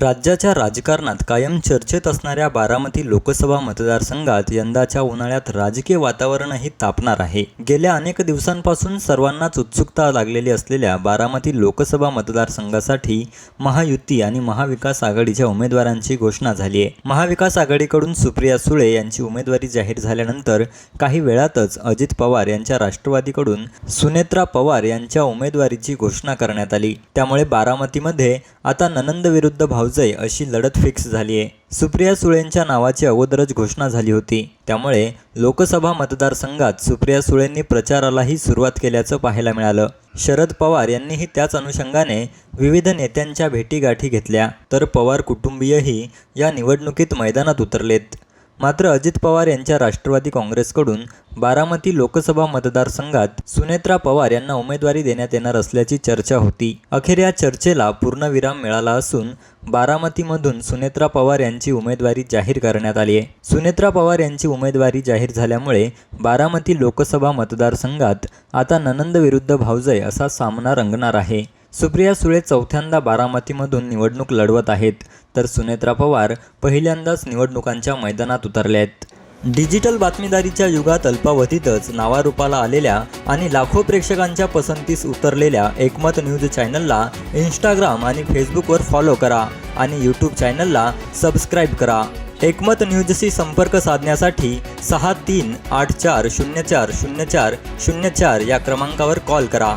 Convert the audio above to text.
राज्याच्या राजकारणात कायम चर्चेत असणाऱ्या बारामती लोकसभा मतदारसंघात यंदाच्या उन्हाळ्यात राजकीय वातावरणही तापणार आहे. गेल्या अनेक दिवसांपासून सर्वांनाच उत्सुकता लागलेली असलेल्या बारामती लोकसभा मतदारसंघासाठी महायुती आणि महाविकास आघाडीच्या उमेदवारांची घोषणा झाली आहे. महाविकास आघाडीकडून सुप्रिया सुळे यांची उमेदवारी जाहीर झाल्यानंतर काही वेळातच अजित पवार यांच्या राष्ट्रवादीकडून सुनेत्रा पवार यांच्या उमेदवारीची घोषणा करण्यात आली. त्यामुळे बारामतीमध्ये आता ननंद विरुद्ध भाऊजय अशी लढत फिक्स झाली आहे. सुप्रिया सुळेंच्या नावाची अगोदरच घोषणा झाली होती. त्यामुळे लोकसभा मतदारसंघात सुप्रिया सुळेंनी प्रचारालाही सुरुवात केल्याचं पाहायला मिळालं. शरद पवार यांनीही त्याच अनुषंगाने विविध नेत्यांच्या भेटीगाठी घेतल्या. तर पवार कुटुंबीयही या निवडणुकीत मैदानात उतरलेत. मात्र अजित पवार यांच्या राष्ट्रवादी काँग्रेसकडून बारामती लोकसभा मतदारसंघात सुनेत्रा पवार यांना उमेदवारी देण्यात येणार असल्याची चर्चा होती. अखेर या चर्चेला पूर्णविराम मिळाला असून बारामतीमधून सुनेत्रा पवार यांची उमेदवारी जाहीर करण्यात आली आहे. सुनेत्रा पवार यांची उमेदवारी जाहीर झाल्यामुळे बारामती लोकसभा मतदारसंघात आता ननंद विरुद्ध भाऊजय असा सामना रंगणार आहे. सुप्रिया सुळे चौथ्यांदा बारामतीमधून निवडणूक लढवत आहेत. तर सुनेत्रा पवार पहिल्यांदाच निवडणुकांच्या मैदानात उतरल्या आहेत. डिजिटल बातमीदारीच्या युगात अल्पावधीतच नावारूपाला आलेल्या आणि लाखो प्रेक्षकांच्या पसंतीस उतरलेल्या एकमत न्यूज चॅनलला इंस्टाग्राम आणि फेसबुकवर फॉलो करा आणि यूट्यूब चॅनलला सबस्क्राईब करा. एकमत न्यूजशी संपर्क साधण्यासाठी सहा तीन आठ चार शून्य चार शून्य चार शून्य चार या क्रमांकावर कॉल करा.